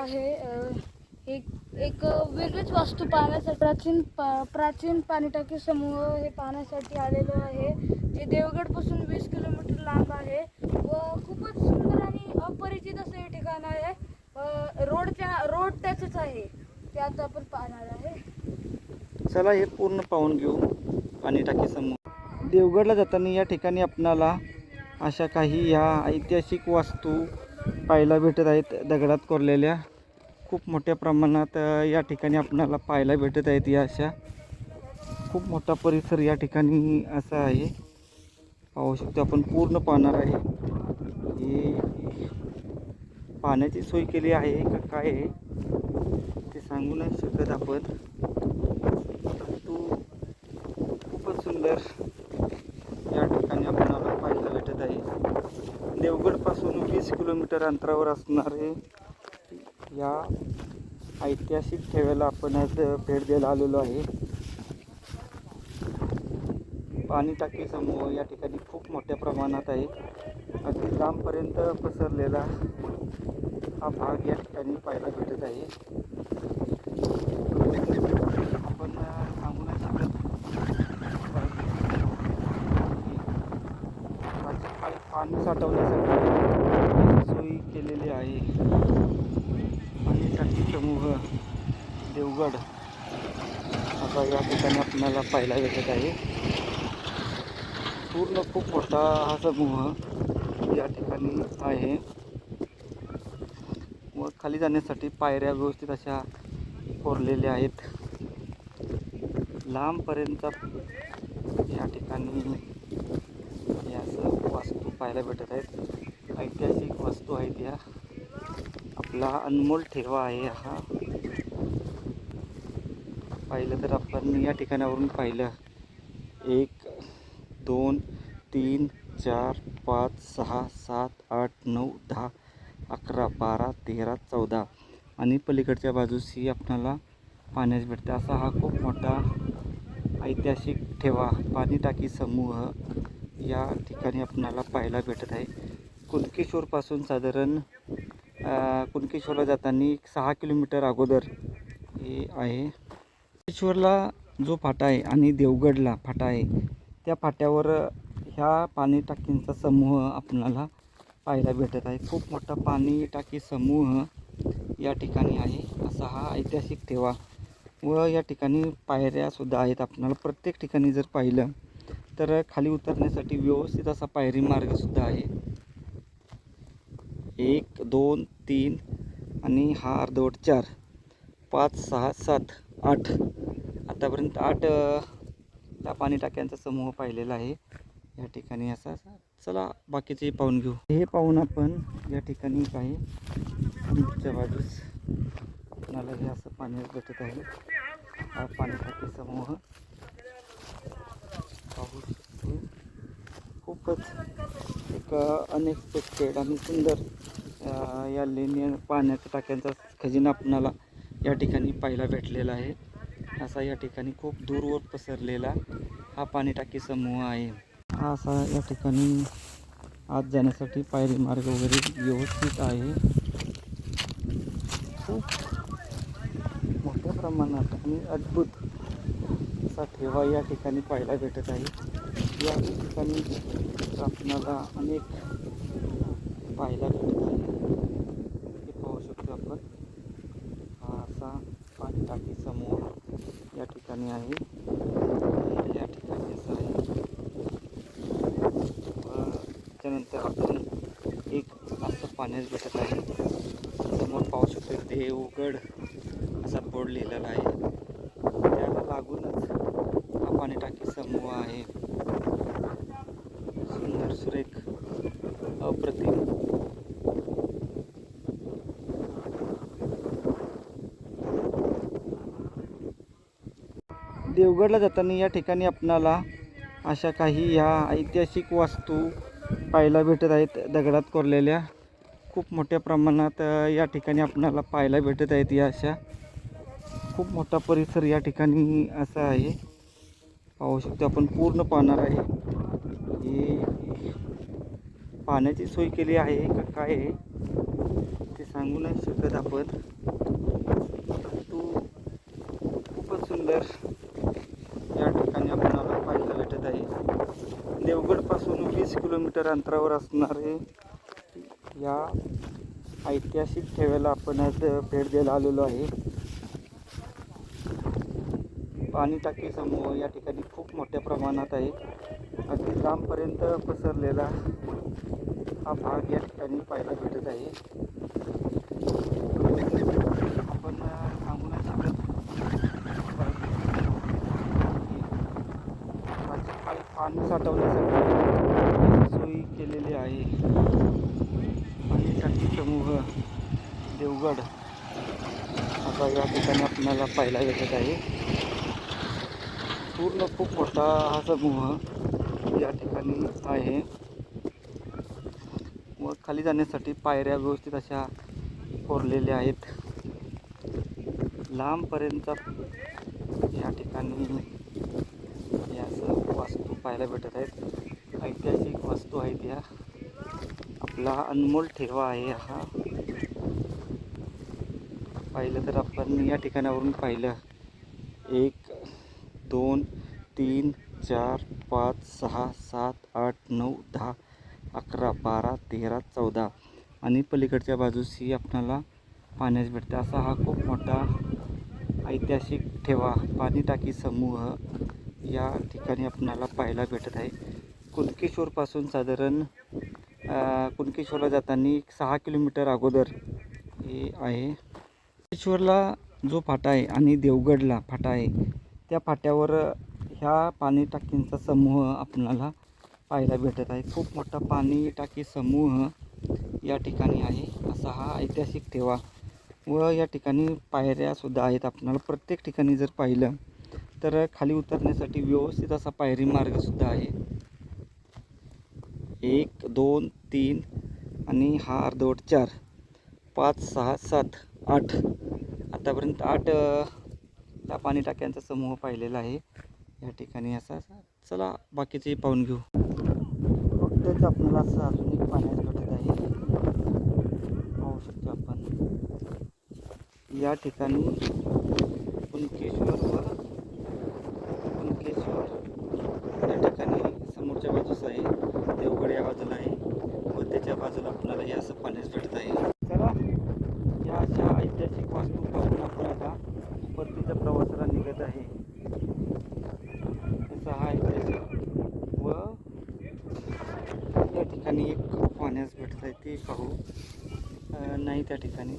आहे एक एक वेगळीच वास्तू पाहण्यासाठी प्राचीन पा- प्राचीन पाणीटाकी समूह हे पाहण्यासाठी आलेलो आहे जे देवगडपासून वीस किलोमीटर लांब आहे व खूपच सुंदर आणि अपरिचित असं हे ठिकाण आहे. रोड रोडच्या रोड त्याचंच आहे ते आता आपण पाहणार आहे. चला हे पूर्ण पाहून घेऊ पाणी समूह. देवगडला जाताना या ठिकाणी आपणाला अशा काही ह्या ऐतिहासिक वास्तू पाहायला भेटत आहेत दगडात कोरलेल्या. खूप मोठ्या प्रमाणात या ठिकाणी आपणाला पाहायला भेटत आहेत या अशा. खूप मोठा परिसर या ठिकाणी असा आहे. पाहू शकतो आपण पूर्ण पाहणार आहे. हे पाण्याची सोय केली आहे का काय आहे ते सांगू नाही शकत आपण. परंतु खूपच सुंदर या ठिकाणी आपल्याला पाहायला भेटत पासून वीस किलोमीटर अंतरावर असणारे या ऐतिहासिक ठेव्याला आपण आज भेट द्यायला आलेलो आहे. पाणी टाकी समूह या ठिकाणी खूप मोठ्या प्रमाणात आहे. अगदी लांबपर्यंत पसरलेला हा भाग या ठिकाणी पाहायला भेटत आहे. आपण अ, सांगू नाही शकत. पा- पाणी साठवण्यासाठी केलेली आहे पाणी समूह देवगड. आता या ठिकाणी आपल्याला पाहायला भेटत आहे. पूर्ण खूप मोठा हा समूह या ठिकाणी आहे. व खाली जाण्यासाठी पायऱ्या व्यवस्थित अशा कोरलेल्या आहेत. लांबपर्यंत या ठिकाणी हे असं वास्तू पाहायला भेटत आहेत. ऐतिहासिक वस्तू आहेत या. आपला अनमोल ठेवा आहे हा. पाहिलं तर आपण या ठिकाणावरून पाहिलं. एक दोन तीन चार पाच सहा सात आठ नऊ दहा अकरा बारा तेरा चौदा. आणि पलीकडच्या बाजूस ही आपणाला पाण्यास भेटते असा हा खूप मोठा ऐतिहासिक ठेवा. पाणी टाकी समूह या ठिकाणी आपणाला पाहायला भेटत आहे. कुणकेश्वरपासून साधारण कुणकेश्वरला जाताना एक सहा किलोमीटर अगोदर हे आहे. कुणकेश्वरला जो फाटा आहे आणि देवगडला फाटा आहे त्या फाट्यावर ह्या पाणी टाकींचा समूह आपणाला पाहायला भेटत आहे. खूप मोठा पाणी टाकी समूह या ठिकाणी आहे. असा हा ऐतिहासिक ठेवा व या ठिकाणी पायऱ्यासुद्धा आहेत आपणाला. प्रत्येक ठिकाणी जर पाहिलं तर खाली उतरण्यासाठी व्यवस्थित असा पायरी मार्गसुद्धा आहे. एक दोन तीन आणि हा अर्धवट चार. पाच सहा सात आठ. आतापर्यंत आठ पाणी टाक्यांचा समूह पाहिलेला आहे. या ठिकाणी असा चला बाकीचे पाहून घेऊ. हे पाहून आपण या ठिकाणी काही पुढच्या बाजूस आपणाला हे असं पाणी भेटत आहे. हा पाणी टाकी समूह पाहू शकतो. खूपच एक अनएक्सपेक्टेड आणि सुंदर या लेणी पाण्याच्या टाक्यांचा खजिना आपणाला या ठिकाणी पाहायला भेटलेला आहे. असा या ठिकाणी खूप दूरवर पसरलेला हा पाणी टाकी समूह आहे. असा या ठिकाणी आत जाण्यासाठी पायरी मार्ग वगैरे व्यवस्थित आहे. खूप मोठ्या प्रमाणात आणि अद्भुत असा ठेवा या ठिकाणी पाहायला भेटत आहे. या ठिकाणी आपणाला अनेक पाहायला भेटत आहे हे पाहू शकतो आपण हा असा पाणी टाकी समूह या ठिकाणी आहे. या ठिकाणी असं आहे. त्यानंतर आपण एक असं पाण्यात भेटत आहे. समोर पाहू शकतो देवगड असा बोर्ड लिहिलेला आहे. त्याला लागूनच हा पाणी टाकी समूह आहे. देवगडला जाताना या ठिकाणी आपणाला अशा काही ह्या ऐतिहासिक वास्तू पाहायला भेटत आहेत. दगडात कोरलेल्या खूप मोठ्या प्रमाणात या ठिकाणी आपणाला पाहायला भेटत आहेत या अशा खूप मोठा परिसर या ठिकाणी असा आहे. पाहू शकतो आपण पूर्ण पाहणार आहे. हे पाण्याची सोय केली आहे का काय आहे ते सांगू नाही शकत आपण परंतु खूपच सुंदर या ठिकाणी आपल्याला पाहायला भेटत आहे देवगडपासून वीस किलोमीटर अंतरावर असणारे या ऐतिहासिक ठेव्याला आपण आज भेट द्यायला आलेलो आहे. पाणी टाकी समूह या ठिकाणी खूप मोठ्या प्रमाणात आहे. अगदी लांबपर्यंत पसरलेला हा भाग या ठिकाणी पाहायला भेटत आहे. आपण अ, पाणी साठवण्यासाठी केलेली आहे. पाणी टाकी समूह देवगड आता या ठिकाणी आपल्याला पाहायला भेटत आहे. पूर्ण खूप मोठा हा समूह या ठिकाणी आहे. व खाली जाण्यासाठी पायऱ्या व्यवस्थित अशा कोरलेल्या आहेत. लांबपर्यंत या ठिकाणी हे असं वास्तू पाहायला भेटत आहेत. ऐतिहासिक वस्तू आहेत या आपला अनमोल ठेवा आहे हा. पाहिलं तर आपण या ठिकाणावरून पाहिलं. एक दोन तीन चार पाच सहा सात आठ नऊ दहा अकरा बारा तेरा चौदा. आणि पलीकडच्या बाजूस ही आपणाला पाण्यास भेटते. असा हा खूप मोठा ऐतिहासिक ठेवा. पाणी टाकी समूह या ठिकाणी आपणाला पाहायला भेटत आहे. कुणकेश्वरपासून साधारण कुणकेश्वरला जाताना एक सहा किलोमीटर अगोदर हे आहे. कुणकेश्वरला जो फाटा आहे आणि देवगडला फाटा आहे त्या फाट्यावर ह्या पाणी टाकींचा समूह आपणाला पाहायला भेटत आहे. खूप मोठा पाणी टाकी समूह या ठिकाणी आहे. असा हा ऐतिहासिक ठेवा व या ठिकाणी पायऱ्यासुद्धा आहेत. आपणाला प्रत्येक ठिकाणी जर पाहिलं तर खाली उतरण्यासाठी व्यवस्थित असा पायरी मार्गसुद्धा आहे. एक दोन तीन आणि हा अर्धवट चार. पाच सहा सात आठ. आतापर्यंत आठ त्या पाणी टाक्यांचा समूह पाहिलेला आहे. या ठिकाणी असा चला बाकीचे पाहून घेऊ. फक्तच आपल्याला असं अजून एक पाण्यात भेटत आहे. पाहू शकतो आपण. या ठिकाणी पुलकेश्वर व कुणकेश्वर या ठिकाणी समोरच्या बाजूस आहे देवगड या बाजूला आहे व त्याच्या बाजूला आपल्याला हे असं पाण्यास भेटत आहे चला या अशा ऐतिहासिक वास्तू पाहून आपण आता परतीच्या प्रवासाला निघत आहे असा हा ऐतिहासिक व या ठिकाणी एक पाण्यास भेटत आहे ते पाहू. नाही त्या ठिकाणी.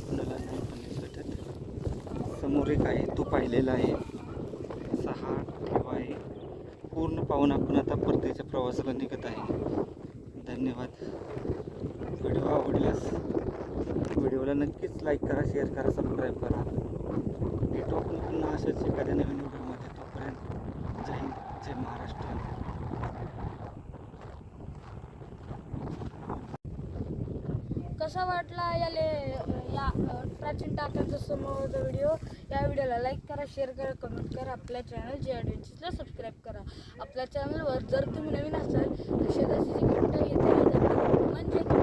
कोणाला नाही पाण्यास भेटत. समोर एक आहे तो पाहिलेला आहे. असा हा ठेवा आहे. पूर्ण पाहून आपण आता परतीच्या प्रवासाला निघत आहे. धन्यवाद. व्हिडिओ आवडल्यास व्हिडिओला नक्कीच लाईक करा शेअर करा सबस्क्राईब करा. भेटू आपण पुन्हा अशाच एखाद्या नवीन कसा वाटला याले या प्राचीन टाक्यांचा समोरचा व्हिडिओ या व्हिडिओला लाईक करा शेअर करा कमेंट करा. आपल्या चॅनल जे ॲडव्हेंचर्सला सबस्क्राईब करा. आपल्या चॅनलवर जर तुम्ही नवीन असाल तर शेजारची जी घंटा येते. म्हणजे